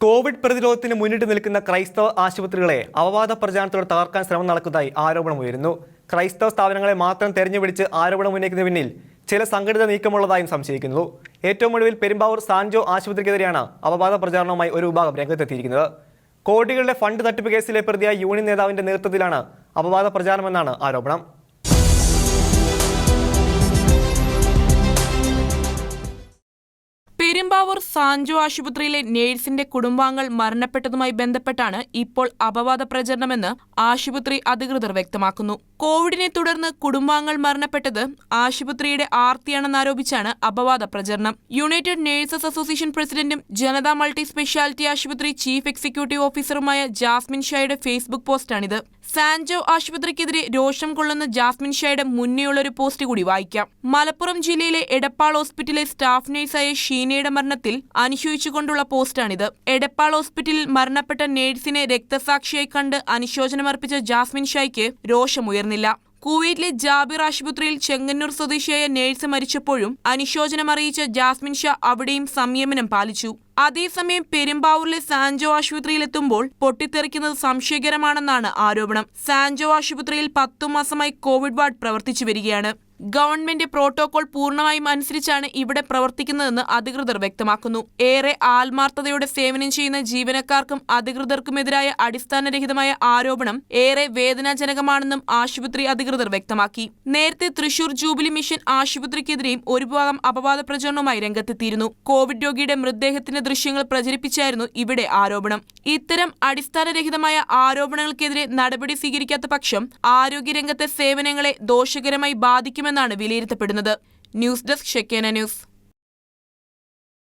Covid പ്രതിരോധത്തിന് മുന്നിട്ട് നിൽക്കുന്ന ക്രൈസ്തവ ആശുപത്രികളെ അപവാദ പ്രചാരണത്തോടെ തകർക്കാൻ ശ്രമം നടക്കുന്നതായി ആരോപണമുയരുന്നു ക്രൈസ്തവ സ്ഥാപനങ്ങളെ മാത്രം തെരഞ്ഞുപിടിച്ച് ആരോപണം ഉന്നയിക്കുന്ന പിന്നിൽ ചില സംഘടിത നീക്കമുള്ളതായും സംശയിക്കുന്നു. ഏറ്റവും ഒടുവിൽ പെരുമ്പാവൂർ സാൻജോ ആശുപത്രിക്കെതിരെയാണ് അപവാദ പ്രചാരണവുമായി ഒരു വിഭാഗം രംഗത്തെത്തിയിരിക്കുന്നത്. കോടികളുടെ ഫണ്ട് തട്ടിപ്പ് കേസിലെ പ്രതിയായ യൂണിയൻ നേതാവിന്റെ നേതൃത്വത്തിലാണ് അപവാദ പ്രചാരണമെന്നാണ് ആരോപണം. പെരുമ്പാവൂർ സാഞ്ചു ആശുപത്രിയിലെ നേഴ്സിന്റെ കുടുംബാംഗങ്ങൾ മരണപ്പെട്ടതുമായി ബന്ധപ്പെട്ടാണ് ഇപ്പോൾ അപവാദ പ്രചരണമെന്ന് ആശുപത്രി അധികൃതർ വ്യക്തമാക്കുന്നു. കോവിഡിനെ തുടർന്ന് കുടുംബാംഗങ്ങൾ മരണപ്പെട്ടത് ആശുപത്രിയുടെ ആർത്തിയാണെന്നാരോപിച്ചാണ് അപവാദ പ്രചരണം. യുണൈറ്റഡ് നഴ്സസ് അസോസിയേഷൻ പ്രസിഡന്റും ജനതാ മൾട്ടി സ്പെഷ്യാലിറ്റി ആശുപത്രി ചീഫ് എക്സിക്യൂട്ടീവ് ഓഫീസറുമായ ജാസ്മിൻ ഷായുടെ ഫേസ്ബുക്ക് പോസ്റ്റാണിത്. സാൻജോ ആശുപത്രിക്കെതിരെ രോഷം കൊള്ളുന്ന ജാസ്മിൻ ഷായുടെ മുന്നേയുള്ള ഒരു പോസ്റ്റ് കൂടി വായിക്കാം. മലപ്പുറം ജില്ലയിലെ എടപ്പാൾ ഹോസ്പിറ്റലിലെ സ്റ്റാഫ് നഴ്സായ ഷീനയുടെ മരണത്തിൽ അനുശോചിച്ചുകൊണ്ടുള്ള പോസ്റ്റാണിത്. എടപ്പാൾ ഹോസ്പിറ്റലിൽ മരണപ്പെട്ട നേഴ്സിനെ രക്തസാക്ഷിയായി കണ്ട് അനുശോചനമർപ്പിച്ച ജാസ്മിൻ ഷായ്ക്ക് രോഷമുയർന്നില്ല കുവൈറ്റിലെ ജാബിർ ആശുപത്രിയിൽ ചെങ്ങന്നൂർ സ്വദേശിയായ നേഴ്സ് മരിച്ചപ്പോഴും അനുശോചനം അറിയിച്ച ജാസ്മിൻ ഷാ അവിടെയും സംയമനം പാലിച്ചു. അതേസമയം പെരുമ്പാവൂരിലെ സാൻജോ ആശുപത്രിയിലെത്തുമ്പോൾ പൊട്ടിത്തെറിക്കുന്നത് സംശയകരമാണെന്നാണ് ആരോപണം. സാൻജോ ആശുപത്രിയിൽ പത്തു മാസമായി കോവിഡ് വാർഡ് പ്രവർത്തിച്ചു വരികയാണ്. ഗവൺമെന്റ് പ്രോട്ടോകോൾ പൂർണമായും അനുസരിച്ചാണ് ഇവിടെ പ്രവർത്തിക്കുന്നതെന്ന് അധികൃതർ വ്യക്തമാക്കുന്നു. ഏറെ ആത്മാർത്ഥതയോടെ സേവനം ചെയ്യുന്ന ജീവനക്കാർക്കും അധികൃതർക്കുമെതിരായ അടിസ്ഥാനരഹിതമായ ആരോപണം ഏറെ വേദനാജനകമാണെന്നും ആശുപത്രി അധികൃതർ വ്യക്തമാക്കി. നേരത്തെ തൃശൂർ ജൂബിലി മിഷൻ ആശുപത്രിക്കെതിരെയും ഒരു ഭാഗം അപവാദ പ്രചരണവുമായി രംഗത്തെത്തിയിരുന്നു. കോവിഡ് രോഗിയുടെ മൃതദേഹത്തിന്റെ ദൃശ്യങ്ങൾ പ്രചരിപ്പിച്ചായിരുന്നു ഇവിടെ ആരോപണം. ഇത്തരം അടിസ്ഥാനരഹിതമായ ആരോപണങ്ങൾക്കെതിരെ നടപടി സ്വീകരിക്കാത്ത പക്ഷം ആരോഗ്യരംഗത്തെ സേവനങ്ങളെ ദോഷകരമായി ബാധിക്കുമെന്നാണ് വിലയിരുത്തപ്പെടുന്നത്. News desk Shekinah news.